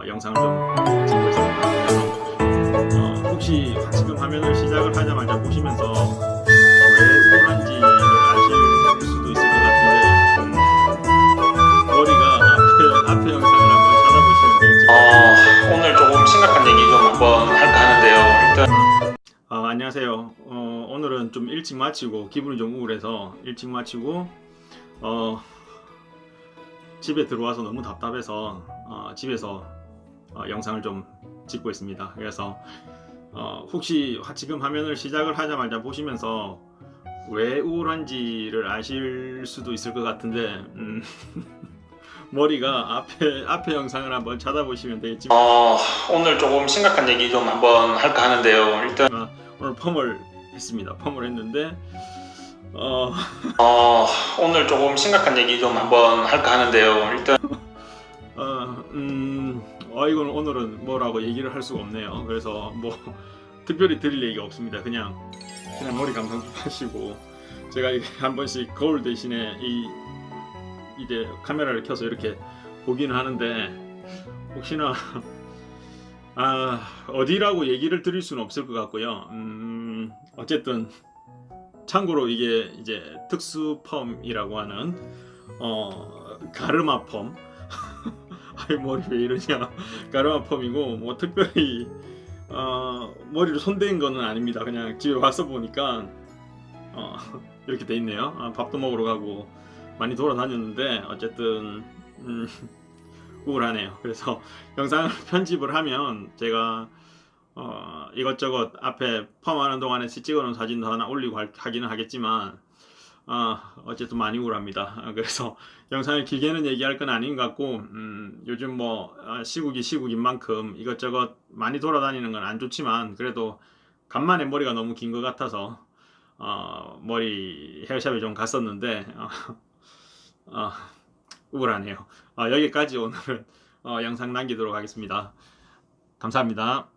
어, 영상을 좀 찍고 있습니다. 그래서 어, 혹시 지금 화면을 시작을 하자마자 보시면서 왜 우울한지를 아실 수도 있을 것 같은데 음, 머리가 앞에, 앞에 영상을 한번 찾아보시면 될지 어, 오늘 조금 심각한 얘기 좀 한번 할까 하는데요. 일단 아, 안녕하세요. 어, 오늘은 좀 일찍 마치고 기분이 좀 우울해서 일찍 마치고 어, 집에 들어와서 너무 답답해서 어, 집에서 어, 영상을 좀 찍고 있습니다. 그래서 어, 혹시 화- 지금 화면을 시작을 하자마자 보시면서 왜 우울한지를 아실 수도 있을 것 같은데 음, 머리가 앞에 앞에 영상을 한번 찾아보시면 되겠지만 어, 오늘 조금 심각한 얘기 좀 한번 할까 하는데요. 일단 오늘 펌을 했습니다. 펌을 했는데 어, 어, 오늘 조금 심각한 얘기 좀 한번 할까 하는데요. 일단 어, 음, 어, 이건 오늘은 뭐라고 얘기를 할 수가 없네요. 그래서 뭐 특별히 드릴 얘기가 없습니다. 그냥 그냥 머리 감상 좀 하시고 제가 이게 한 번씩 거울 대신에 이 이제 카메라를 켜서 이렇게 보기는 하는데 혹시나 아 어디라고 얘기를 드릴 수는 없을 것 같고요. 음, 어쨌든 참고로 이게 이제 특수 펌이라고 하는 어 가르마 펌 아이 머리 왜 이러냐. 가르마 펌이고 뭐 특별히 어 머리를 손댄 거는 아닙니다. 그냥 집에 와서 보니까 어 이렇게 돼 있네요. 아, 밥도 먹으러 가고 많이 돌아다녔는데 어쨌든 음, 우울하네요. 그래서 영상을 편집을 하면 제가 어 이것저것 앞에 펌하는 동안에 찍어놓은 사진도 하나 올리고 할- 하기는 하겠지만 아 어쨌든 많이 우울합니다. 아, 그래서 영상을 길게는 얘기할 건 아닌 것 같고 음, 요즘 뭐 아, 시국이 시국인 만큼 이것저것 많이 돌아다니는 건 안 좋지만 그래도 간만에 머리가 너무 긴 것 같아서 어, 머리 헤어샵에 좀 갔었는데 어, 어, 우울하네요. 어, 여기까지 오늘은 어, 영상 남기도록 하겠습니다. 감사합니다.